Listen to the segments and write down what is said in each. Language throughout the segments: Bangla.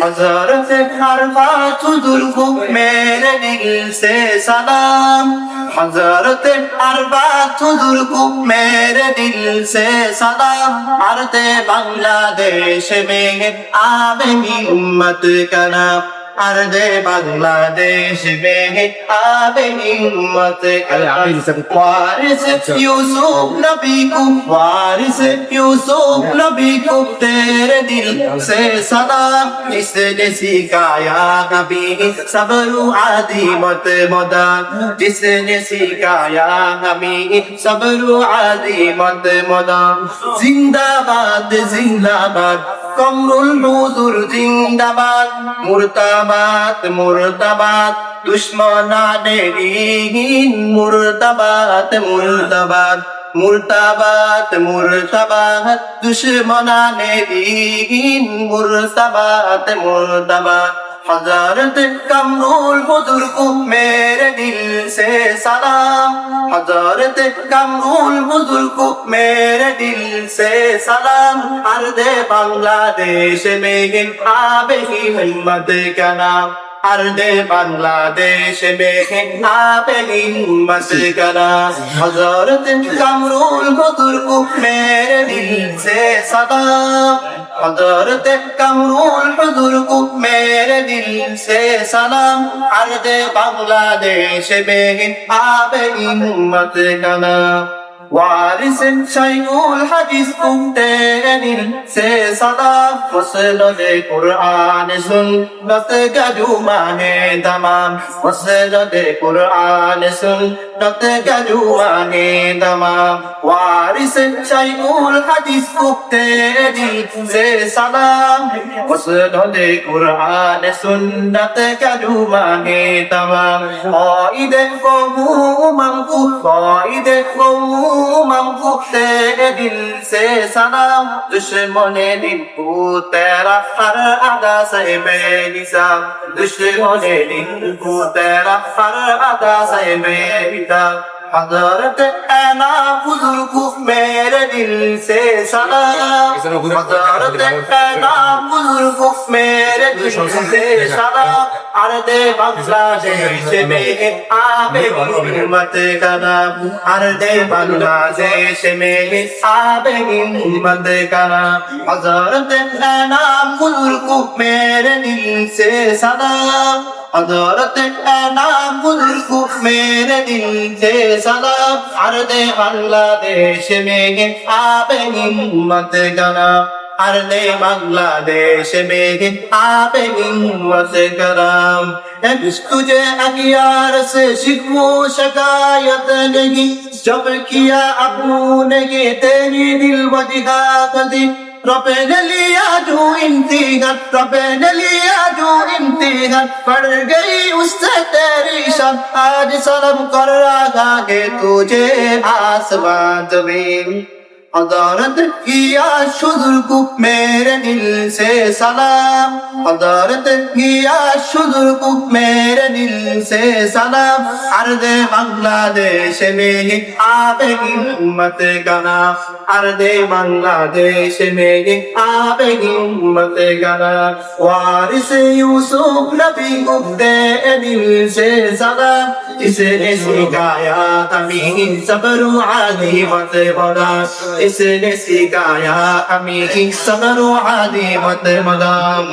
Hazreti Arbatul Hukm mere dil se salam হজরতে আরবা তুদুরকু মেরে দিল সে সদা ভারতে বাংলাদেশ মে আবে উম্মত কানা। उम्मत का नाम अर्द बांग्लादेश में आबेगी उम्मत का नाम वारिस यूसुफ नबी को वारिस यूसुफ नबी को तेरे दिल से सलाम जिसने सिखाया नबी सब्र आदि मत मदान जिसने सिखाया हमें सब्र आदि मत मदान जिंदाबाद जिंदाबाद कमरुल হুজুর জিন্দাবাদ মুর্দাবাদ মুর্দাবাদ মুর্দাবাদ দুশ্মনাদেরই মুর্দাবাদ মুরতাবাদ মুর্তাবাত মুর্তাবাত দুশ্মনাদেরই মুর্তাবাত মুর্তাবাত حضرت کمرول بزرگ میرے دل سے سلام حضرت کمرول بزرگ میرے دل سے سلام ہر دے بنگلہ دیش میں آب ہی ہمت کا نام আরদে বাংলাদেশে মেঘে আপেলিন মাসকারা। হযরত কামরুল মতুরকু মেরে দিল সে সদা। হযরত কামরুল মতুরকু মেরে দিল সে সালাম আরদে বাংলাদেশে মেঘে আপেলিন মাসকারা। وارث شيء الحديث قم تاني سي صدا وصل القرآن سن نتقدو ماني دمان وصل القرآن سن نتقدو ماني دمان وارث شيء الحديث قم تاني سي صدا وصل القرآن سن نتقدو ماني دمان قائد قوم ملكو قائد قوم manco te dil se sana düşmane din ku tera har ada se me nisa düşmane din ku tera har ada se me nisa حضرت انا بزرگ میرے دل سے سنا حضرت انا بزرگ میرے دل سے سنا عرض بنگلہ دیش میں آپ حکومت کا نام عرض بنگلہ دیش میں آپ حکومت کا نام حضرت انا بزرگ میرے دل سے سنا حضرت انام ملک میرے دل سے سلام عرض بنگلہ دیش میں آپ ہمت کرا عرض بنگلہ دیش میں آپ ہمت کرام تجھے اگیار سے شکو شکایت نہیں جب کیا ابو نے یہ تیری دل وجہ دی ربنا ليادو انتقد ربنا ليادو انتقد پڑ पड़ गई उससे तेरी شب आज سلم کر رہا ہے تجھے آسمان زمین जमीन अदालत किया शुद्र को मेरे दिल से सलाम अदालत किया शुद्र को मेरे दिल से सलाम अर्द बांग्लादेश में ही आबे उम्मत का नाम अर्द बांग्लादेश में ही आबे उम्मत का नाम वारिस यूसुफ नबी को तेरे दिल से सलाम इसने सिखाया तमीन सब्र आदि मत बना इसने सिखाया हमें सबर आदि मत मदाम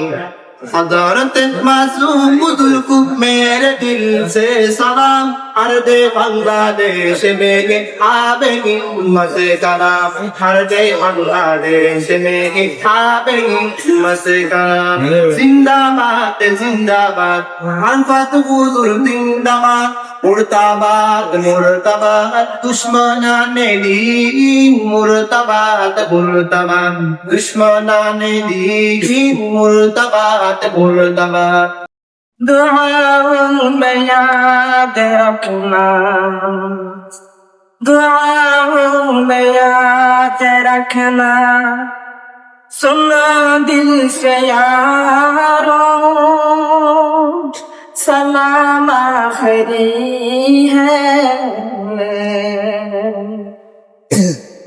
हजरत मासूम बुजुर्ग को मेरे दिल से सलाम अर्द बांग्लादेश में आबे हिम्मत का नाम अर्द बांग्लादेश में आबे हिम्मत का नाम जिंदाबाद जिंदाबाद अल्फात बुजुर्ग जिंदाबाद مرتبات مرتبات دشمنان دین مرتبات مرتبات دشمنان دین مرتبات مرتبات دعاء البياد ربنا دعاء البياد ركنا سنا دل سے یاروں سلام آخری ہے۔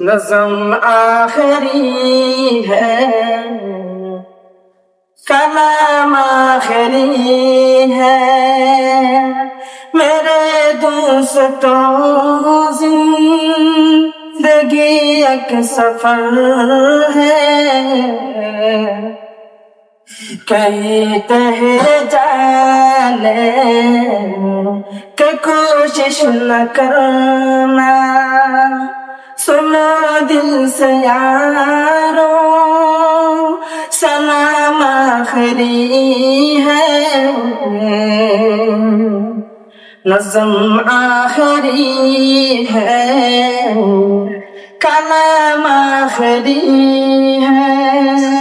نظم آخری ہے۔ کلام آخری ہے۔ میرے دوستوں، زندگی ایک سفر ہے۔ कई तह जाने के कोशिश न करना सुनो दिल से यारो सलाम आखिरी है नजम आखिरी है कलाम आखिरी है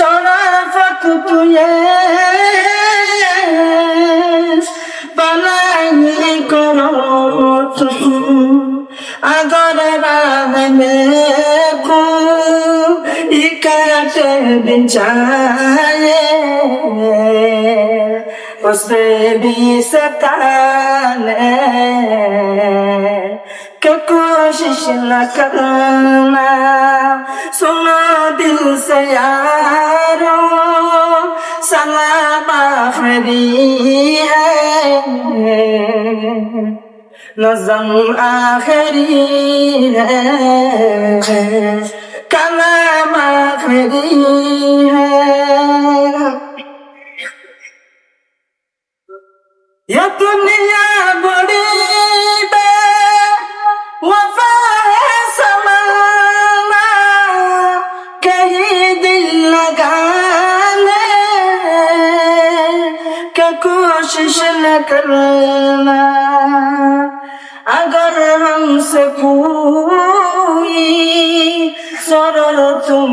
شرفك تياس بلاني كروتك أغر رانمك إكاتب جاية وسبي ستانة ككل कोशिश न करना सुनो दिल से यारो सलाम आखिरी है नजम आखिरी है कलाम आखिरी है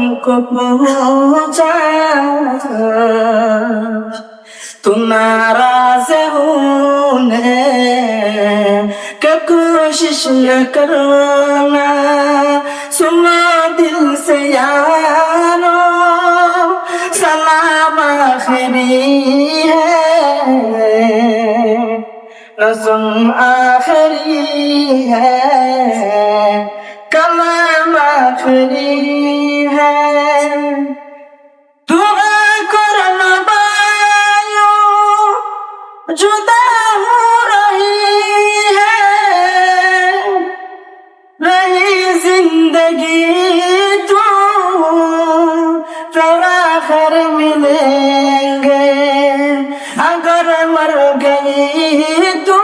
तुमको पहुंचा तुम नाराज होने के कोशिश न करना सुनो दिल से यारो सलाम आखिरी है नजम आखिरी है कलाम आखिरी है दुआ करना बायो जुदा हो रही है रही जिंदगी तो फिर आखिर मिलेंगे अगर मर गई तो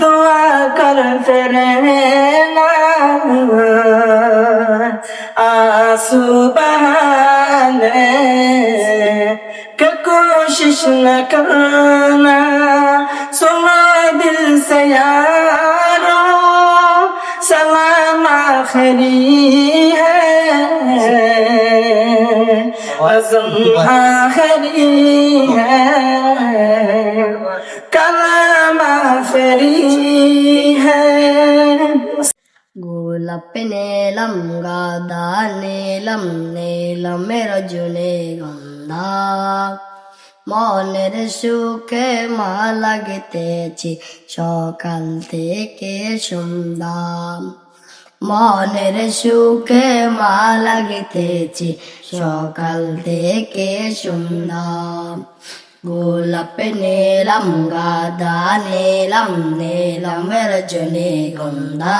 दुआ करते रहना आंसू बहाने के कोशिश न करना सुनो दिल से यारो सलाम आखिरी है वजम आखिरी है कलाम आखिरी है গোলাপে নিলাম গাদা নিলাম নিলাম রজনে গন্ধা মনের সুখে মা লাগিতেছি সকাল থেকে সন্ধ্যা মনের সুখে মা লাগিতেছি সকাল থেকে সন্ধ্যা গোলাপ নিলাম গাদা নিলাম নিলাম রজনী গন্ধা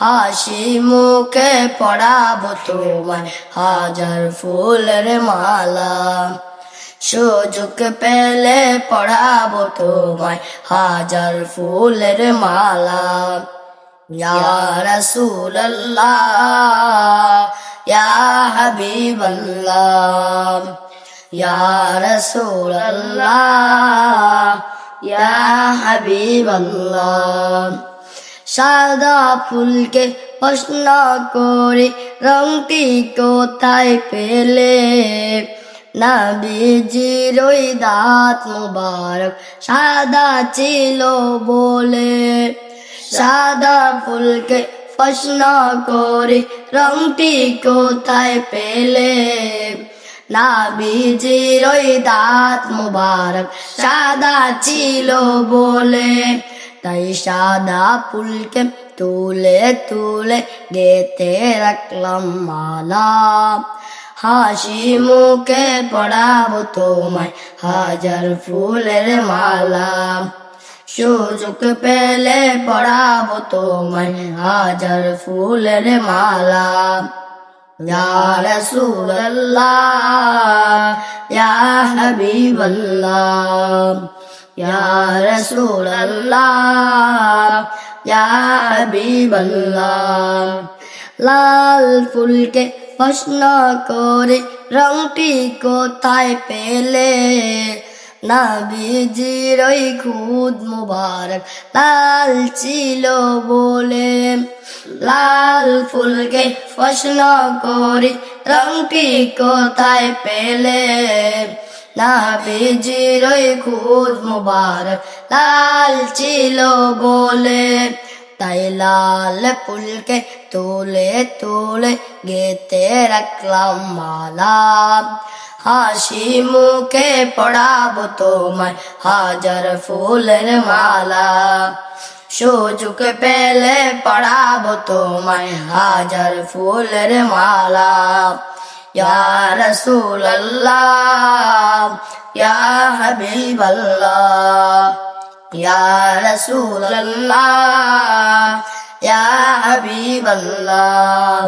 হাসি মুখে পড়াবো তোমায়। হাজার ফুলের মালা সুযোগ পেলে পড়াবো তোমায়। হাজার ফুলের মালা। ইয়া হাবিবাল্লাহ। সাদা ফুলকে প্রশ্ন করে, রংটি কোথায় পেলে? নাবিজির ওই দাঁত মুবারক সাদা ছিল বলে। সাদা ফুলকে প্রশ্ন করে, রংটি কোথায় পেলে? নাবিজির ওই দাঁত মুবারক সাদা ছিল বলে। তাই সাদা ফুলকে তুলে তুলে গেতে রাখলাম মালা হাসি মুখে পড়াবো তোমায় হাজার ফুলের মালা সুযোগ পেলে পড়াবো তোমায় হাজার ফুলের মালা ইয়া রাসূলুল্লাহ ইয়া রাসূলুল্লাহ ইয়া হাবিবাল্লাহ লাল ফুলকে প্রশ্ন করে রংটি কোথায় পেলে? নাবিজির ওই খুদ মুবারক লাল ছিল বলে। লাল ফুলকে প্রশ্ন করে রংটি কোথায় পেলে? নাবিজির ওই খুদ মুবারক, লাল ছিল বলে তাই লাল ফুলকে তুলে তুলে গেতে রাখলাম মালা। হাসি মুখে পড়াবো তোমায় হাজার ফুলের মালা। সুযোগ পেলে পড়াবো তোমায় হাজার ফুলের মালা। ইয়া রাসূলুল্লাহ ইয়া হাবিবাল্লাহ ইয়া রাসূলুল্লাহ ইয়া হাবিবাল্লাহ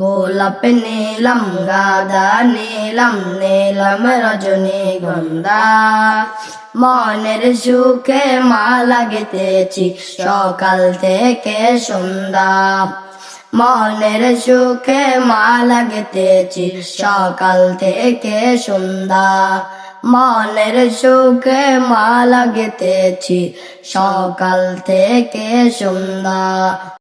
গোলাপ নীলম, গাদা নীলম নীলম রজনী গন্ধা। মনের সুখে মালা গেতেছি সকাল থেকে সন্ধ্যা। মনের সুখে মা লাগতেছি সকাল থেকে সন্ধ্যা। মনের সুখে মা লাগতেছি সকাল থেকে সন্ধ্যা।